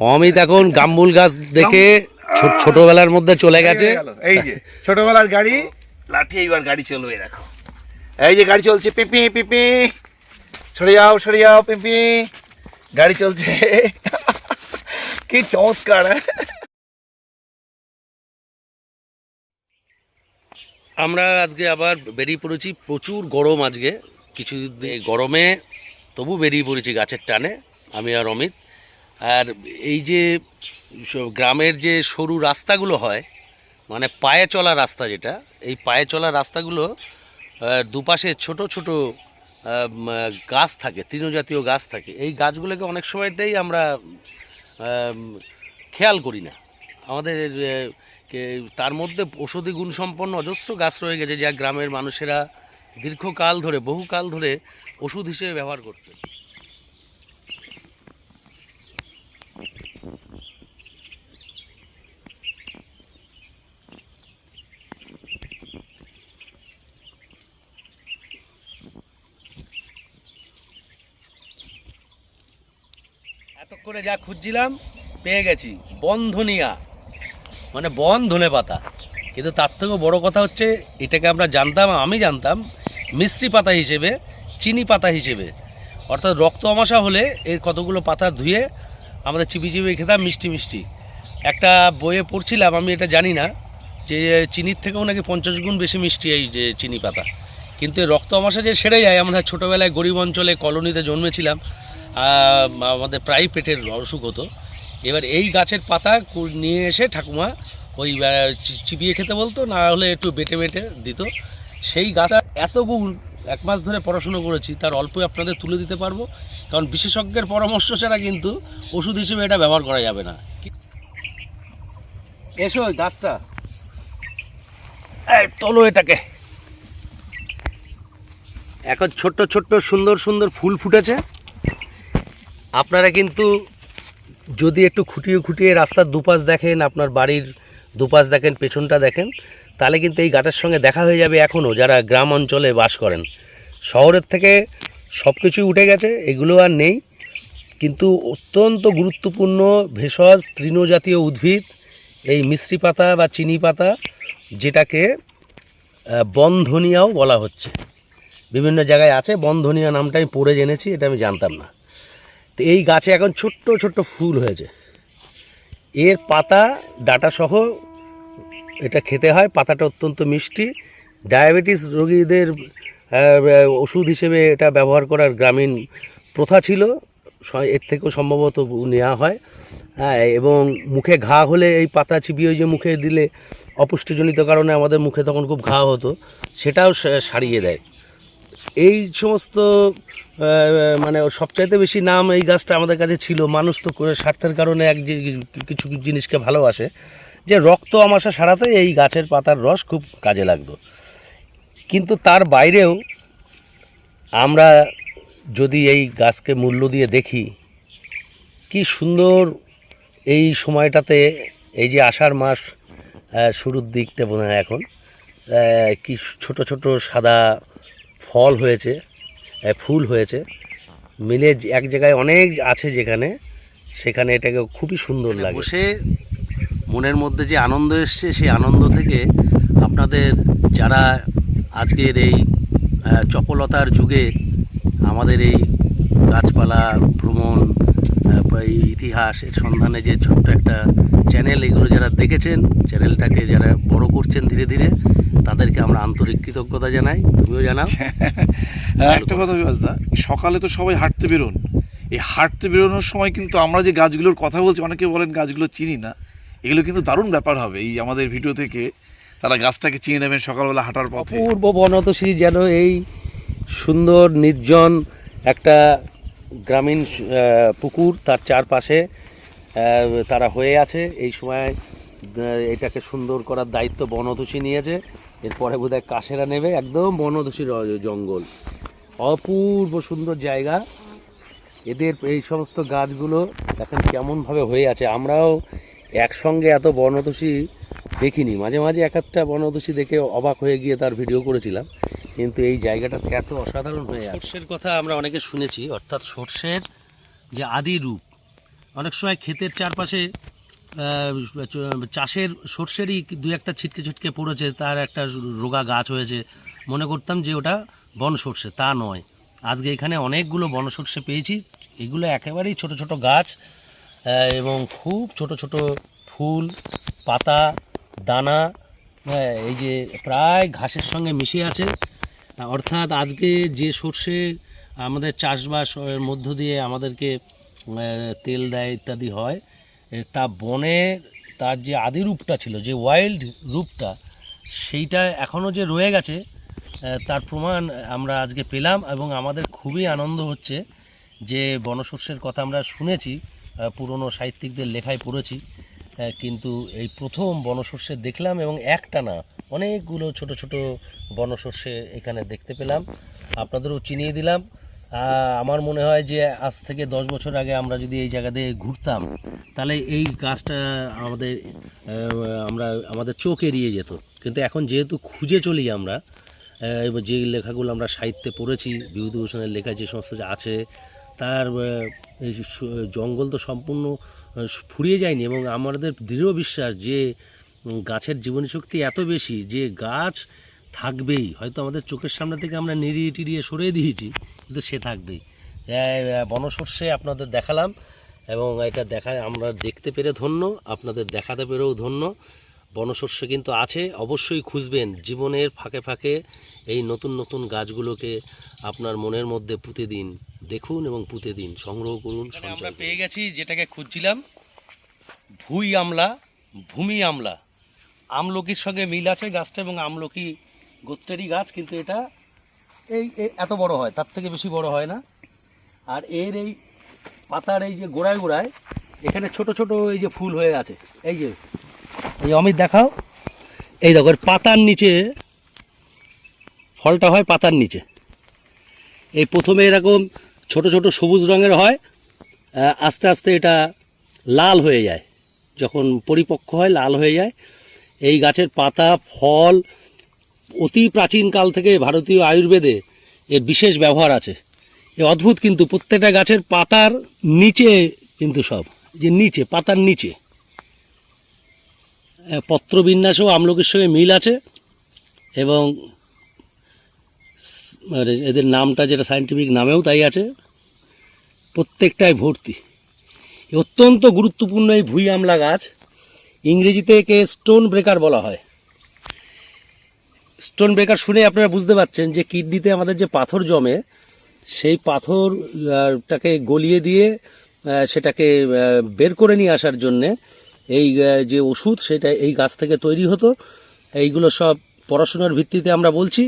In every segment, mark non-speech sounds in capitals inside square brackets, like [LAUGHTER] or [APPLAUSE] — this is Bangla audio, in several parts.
অমিত এখন গাম্বুল গাছ দেখে ছোটবেলার মধ্যে চলে গেছে। এই যে ছোটবেলার গাড়ি। লাঠি এইবার গাড়ি চলবে দেখো। এই যে গাড়ি চলছে পিপি পিপি সরে যাও সরে যাও পিপি গাড়ি চলছে। [LAUGHS] কি চমৎকার হ্যাঁ? আমরা আজকে আবার বেরিয়ে পড়েছি প্রচুর গরম আজকে। কিছু গরমে তবু বেরিয়ে পড়েছি গাছের টানে আমি আর অমিত। আর এই যে গ্রামের যে সরু রাস্তাগুলো হয় মানে পায়ে চলা রাস্তা যেটা, এই পায়ে চলা রাস্তাগুলো দুপাশে ছোট ছোট গাছ থাকে, তৃণজাতীয় গাছ থাকে। এই গাছগুলোকে অনেক সময়টাই আমরা খেয়াল করি না। আমাদের তার মধ্যে ঔষধি গুণসম্পন্ন অজস্র গাছ রয়ে গেছে যা গ্রামের মানুষেরা দীর্ঘকাল ধরে, বহুকাল ধরে ওষুধ হিসেবে ব্যবহার করতেন। এতক্ষণে যা খুঁজছিলাম, পেয়ে গেছি। বন্ধনিয়া। মানে বন ধনে পাতা কিন্তু তার থেকেও বড় কথা হচ্ছে, এটাকে আমরা জানতাম, আমি জানতাম মিষ্টি পাতা হিসেবে, চিনি পাতা হিসেবে। অর্থাৎ রক্ত আমাশা হলে এর কতগুলো পাতা ধুয়ে আমাদের চিপি চিপি খেতাম, মিষ্টি মিষ্টি। একটা বইয়ে পড়ছিলাম, আমি এটা জানি না, যে চিনির থেকেও নাকি পঞ্চাশ গুণ বেশি মিষ্টি এই যে চিনি পাতা। কিন্তু রক্ত আমাশা যে সেরে যায়, আমরা ছোটোবেলায় গরিব অঞ্চলে কলোনিতে জন্মেছিলাম আমাদের প্রায় পেটের অসুখ হতো এবার এই গাছের পাতা নিয়ে এসে ঠাকুমা ওই আহ, চি- চিবিয়ে খেতে বলতো না হলে একটু বেটে বেটে দিত। সেই গাছ এত গুণ এক মাস ধরে পড়াশুনো করেছি তার অল্পই আপনাদের তুলে দিতে পারব। কারণ বিশেষজ্ঞের পরামর্শ ছাড়া কিন্তু ওষুধ হিসেবে এটা ব্যবহার করা যাবে না। এসো গাছটা। তোলো এটাকে। এখন ছোট্ট ছোট্ট সুন্দর সুন্দর ফুল ফুটেছে। আপনারা কিন্তু যদি একটু খুঁটিয়ে খুঁটিয়ে রাস্তার দুপাশ দেখেন, আপনার বাড়ির দুপাশ দেখেন, পেছনটা দেখেন, তাহলে কিন্তু এই গাছের সঙ্গে দেখা হয়ে যাবে এখনও যারা গ্রাম অঞ্চলে বাস করেন। শহরের থেকে সব কিছুই উঠে গেছে, এগুলো আর নেই। কিন্তু অত্যন্ত গুরুত্বপূর্ণ ভেষজ তৃণজাতীয় উদ্ভিদ, এই মিশ্রি পাতা বা চিনি পাতা, যেটাকে বনধনিয়াও বলা হচ্ছে। বিভিন্ন জায়গায় আছে, বনধনিয়া নামটা আমি পড়ে জেনেছি, এটা আমি জানতাম না। তো এই গাছে এখন ছোট্ট ছোট্ট ফুল হয়েছে। এর পাতা ডাটা সহ এটা খেতে হয়, পাতাটা অত্যন্ত মিষ্টি। ডায়াবেটিস রোগীদের ওষুধ হিসেবে এটা ব্যবহার করার গ্রামীণ প্রথা ছিল এর থেকেও সম্ভবত নেওয়া হয়। হ্যাঁ এবং মুখে ঘা হলে এই পাতা ওই যে মুখে দিলে অপুষ্টিজনিত কারণে আমাদের মুখে তখন খুব ঘা হতো, সেটাও সারিয়ে দেয়। এই সমস্ত মানে সবচাইতে বেশি নাম এই গাছটা আমাদের কাছে ছিল। মানুষ তো স্বার্থের কারণে এক কিছু জিনিসকে ভালোবাসে। যে রক্ত আমাশা সারাতে এই গাছের পাতার রস খুব কাজে লাগতো। কিন্তু তার বাইরেও আমরা যদি এই গাছকে মূল্য দিয়ে দেখি, কি সুন্দর এই সময়টাতে, এই যে আষাঢ় মাস শুরুর দিকটা মনে হয় এখন কি ছোট ছোট সাদা ফল হয়েছে ফুল হয়েছে। মিলে এক জায়গায় অনেক আছে যেখানে সেখানে এটাকে খুবই সুন্দর লাগে। সে মনের মধ্যে যে আনন্দ এসছে সেই আনন্দ থেকে আপনাদের যারা আজকের এই চপলতার যুগে আমাদের এই গাছপালা ভ্রমণ ইতিহাস এর সন্ধানে যে ছোট্ট একটা চ্যানেল এগুলো যারা দেখেছেন চ্যানেলটাকে যারা বড় করছেন ধীরে ধীরে তাদেরকে আমরা আন্তরিক কৃতজ্ঞতা জানাই। তুমিও জানাও। [LAUGHS] হ্যাঁ, একটা কথা বিবাসদা সকালে তো সবাই হাঁটতে বেরোন। এই হাঁটতে বেরোনোর সময় কিন্তু আমরা যে গাছগুলোর কথা বলছি অনেকে বলেন গাছগুলো চিনি না। এগুলো কিন্তু দারুণ ব্যাপার হবে এই আমাদের ভিডিও থেকে। তারা গাছটাকে চিনে নেবেন সকালবেলা হাঁটার পথে। অপূর্ব বনতসী যেন এই সুন্দর নির্জন একটা গ্রামীণ পুকুর তার চারপাশে তারা হয়ে আছে। এই সময় এটাকে সুন্দর করার দায়িত্ব বনদোষী নিয়েছে। এরপরে বোধহয় কাশেরা নেবে। একদম বনদোষীর জঙ্গল। অপূর্ব সুন্দর জায়গা। এদের এই সমস্ত গাছগুলো এখন কেমনভাবে হয়ে আছে, আমরাও একসঙ্গে এত বনদোষী দেখিনি। মাঝে মাঝে এক একটা বনদোষী দেখে অবাক হয়ে গিয়ে তার ভিডিও করেছিলাম। কিন্তু এই জায়গাটা এত অসাধারণ হয়ে সর্ষের কথা আমরা অনেকে শুনেছি, অর্থাৎ সর্ষের যে আদি রূপ, অনেক সময় ক্ষেতের চারপাশে চাষের, সর্ষেরই দু একটা ছিটকে ছিটকে পড়েছে, তার একটা রোগা গাছ হয়েছে। মনে করতাম যে ওটা বন সর্ষে, তা নয়। আজকে এখানে অনেকগুলো বন সর্ষে পেয়েছি, এগুলো একেবারেই ছোট ছোট গাছ এবং খুব ছোট ছোট ফুল, পাতা, দানা এই যে প্রায় ঘাসের সঙ্গে মিশে আছে। অর্থাৎ আজকে যে সর্ষে আমাদের চাষবাসের মধ্য দিয়ে আমাদেরকে তেল দেয় ইত্যাদি হয় তা বনে তার যে আদি রূপটা ছিল, যে ওয়াইল্ড রূপটা, সেইটা এখনও যে রয়ে গেছে তার প্রমাণ আমরা আজকে পেলাম এবং আমাদের খুবই আনন্দ হচ্ছে যে বনশস্যের কথা আমরা শুনেছি পুরনো সাহিত্যিকদের লেখায় পড়েছি কিন্তু এই প্রথম বনশস্যে দেখলাম এবং একটা না অনেকগুলো ছোট ছোট বনশস্যে এখানে দেখতে পেলাম। আপনাদেরও চিনিয়ে দিলাম। আমার মনে হয় যে আজ থেকে দশ বছর আগে আমরা যদি এই জায়গা দিয়ে ঘুরতাম তাহলে এই গাছটা আমাদের আমরা আমাদের চোখ এড়িয়ে যেত। কিন্তু এখন যেহেতু খুঁজে চলি আমরা আহ, এবং যে লেখাগুলো আমরা সাহিত্যে পড়েছি বিভূতিভূষণের লেখা যে সমস্ত আছে তার জঙ্গল তো সম্পূর্ণ ফুরিয়ে যায়নি এবং আমাদের দৃঢ় বিশ্বাস যে গাছের জীবনী শক্তি এত বেশি যে গাছ থাকবেই। হয়তো আমাদের চোখের সামনে থেকে আমরা নিড়িয়ে টিড়িয়ে সরিয়ে দিয়েছি কিন্তু সে থাকবেই। বনশস্যে আপনাদের দেখালাম এবং এটা দেখায় আমরা দেখতে পেরে ধন্য আপনাদের দেখাতে পেরেও ধন্য। বনশস্য কিন্তু আছে অবশ্যই খুঁজবেন। জীবনের ফাঁকে ফাঁকে এই নতুন নতুন গাছগুলোকে আপনার মনের মধ্যে পুঁতে দিন দেখুন এবং পুঁতে দিন সংগ্রহ করুন আমরা পেয়ে গেছি যেটাকে খুঁজছিলাম ভুই আমলা ভূমি আমলা। আমলকির সঙ্গে মিল আছে গাছটা এবং আমলকি গোত্রেরই গাছ, কিন্তু এটা এই এত বড় হয়, তার থেকে বেশি বড় হয় না। আর এর এই পাতার এই যে গোড়ায় গোড়ায়, এখানে ছোট ছোট এই যে ফুল হয়ে আছে। এই যে, এই অমিত দেখাও। এই দেখো পাতার নিচে, ফলটা হয় পাতার নিচে। এই প্রথমে এরকম ছোট ছোট সবুজ রঙের হয় আস্তে আস্তে এটা লাল হয়ে যায়। যখন পরিপক্ক হয়, লাল হয়ে যায়। এই গাছের পাতা, ফল অতি প্রাচীনকাল থেকে ভারতীয় আয়ুর্বেদে এর বিশেষ ব্যবহার আছে। এ অদ্ভুত কিন্তু প্রত্যেকটা গাছের পাতার নিচে কিন্তু সব যে নিচে, পাতার নিচে। পত্রবিন্যাসও আমলকির সঙ্গে মিল আছে এবং মানে এদের নামটা যেটা সায়েন্টিফিক নামেও তাই আছে। প্রত্যেকটাই ভর্তি। অত্যন্ত গুরুত্বপূর্ণ এই ভুই আমলা গাছ। ইংরেজিতে একে স্টোন ব্রেকার বলা হয়। স্টোন ব্রেকার শুনে আপনারা বুঝতে পারছেন যে কিডনিতে আমাদের যে পাথর জমে, সেই পাথরটাকে গলিয়ে দিয়ে সেটাকে বের করে নিয়ে আসার জন্যে এই যে ওষুধ, সেটা এই গাছ থেকে তৈরি হতো। এইগুলো সব পড়াশোনার ভিত্তিতে আমরা বলছি।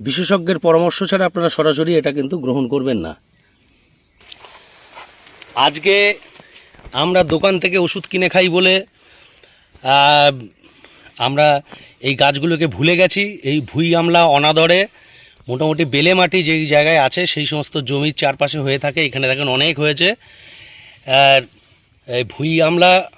বিশেষজ্ঞের পরামর্শ ছাড়া আপনারা সরাসরি এটা কিন্তু গ্রহণ করবেন না। আজকে আমরা দোকান থেকে ওষুধ কিনে খাই বলে আমরা এই গাছগুলোকে ভুলে গেছি। এই ভুই আমলা অনাদরে মোটামুটি বেলে মাটি যেই জায়গায় আছে, সেই সমস্ত জমির চারপাশে হয়ে থাকে। এখানে দেখেন অনেক হয়েছে। আর এই ভুই আমলা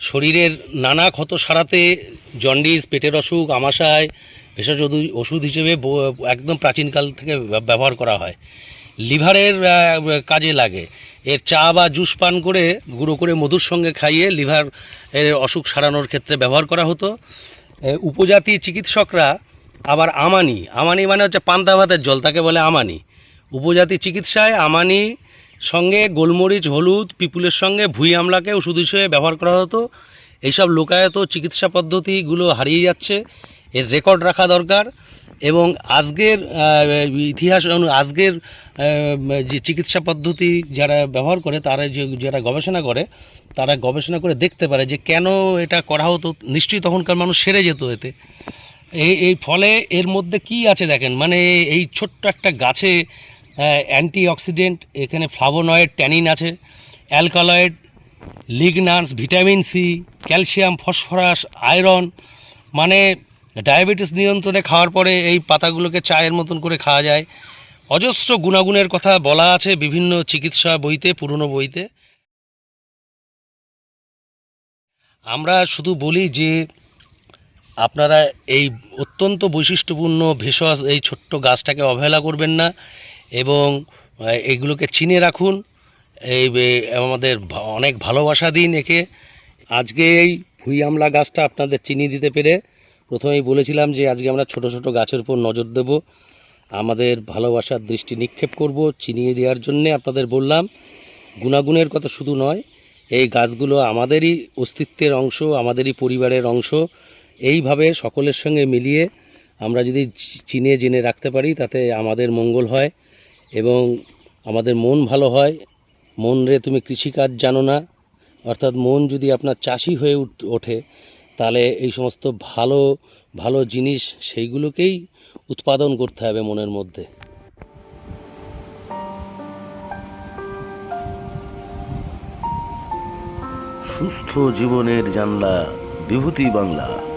শরীরের নানা ক্ষত সারাতে জন্ডিস, পেটের অসুখ, আমাশায়, ভেষজ ওষুধ- হিসেবে একদম প্রাচীনকাল থেকে ব্যবহার করা হয়। লিভারের কাজে লাগে। এর চা বা জুস পান করে, গুঁড়ো করে মধুর সঙ্গে খাইয়ে লিভার এর অসুখ সারানোর ক্ষেত্রে ব্যবহার করা হতো। উপজাতি চিকিৎসকরা আবার আমানি আমানি মানে হচ্ছে পান্তা ভাতের জল, তাকে বলে আমানি। উপজাতি চিকিৎসায় আমানি সঙ্গে গোলমরিচ, হলুদ, পিপুলের সঙ্গে ভুই আমলাকে ওষুধ হিসেবে ব্যবহার করা হতো। এইসব লোকায়ত চিকিৎসা পদ্ধতিগুলো হারিয়ে যাচ্ছে। এর রেকর্ড রাখা দরকার। এবং আজকের ইতিহাস আজকের যে চিকিৎসা পদ্ধতি যারা ব্যবহার করে, তারা যে, যারা গবেষণা করে, তারা গবেষণা করে দেখতে পারে যে কেন এটা করা হতো নিশ্চয়ই তখনকার মানুষ সেরে যেত এতে। এই এই ফলে এর মধ্যে কি আছে দেখেন? মানে এই ছোট্ট একটা গাছে অ্যান্টি অক্সিডেন্ট এখানে ফ্লাভোনয়েড ট্যানিন আছে, alkaloid, lignans, vitamin C, calcium, phosphorus, iron মানে ডায়াবেটিস নিয়ন্ত্রণে খাওয়ার পরে এই পাতাগুলোকে চায়ের মতন করে খাওয়া যায়। অজস্র গুণাগুণের কথা বলা আছে বিভিন্ন চিকিৎসা বইতে, পুরনো বইতে। আমরা শুধু বলি যে, আপনারা এই অত্যন্ত বৈশিষ্ট্যপূর্ণ ভেষজ, এই ছোট্ট গাছটাকে অবহেলা করবেন না এবং এগুলোকে চিনে রাখুন। এই আমাদের অনেক ভালোবাসা দিন একে। আজকে এই ভুই আমলা গাছটা আপনাদের চিনি দিতে পেরে প্রথমেই বলেছিলাম যে আজকে আমরা ছোট ছোট গাছের উপর নজর দেব। আমাদের ভালোবাসার দৃষ্টি নিক্ষেপ করব চিনিয়ে দেওয়ার জন্যে আপনাদের বললাম। গুণাগুণের কথা শুধু নয়, এই গাছগুলো আমাদেরই অস্তিত্বের অংশ, আমাদেরই পরিবারের অংশ। এইভাবে সকলের সঙ্গে মিলিয়ে আমরা যদি চিনে জেনে রাখতে পারি, তাতে আমাদের মঙ্গল হয় এবং আমাদের মন ভালো হয়। মন রে তুমি কৃষিকাজ জানো না, অর্থাৎ মন যদি আপনার চাষি হয়ে ওঠে তাহলে এই সমস্ত ভালো ভালো জিনিস সেইগুলোকেই উৎপাদন করতে হবে মনের মধ্যে। সুস্থ জীবনের জানলা, বিভূতি বাংলা।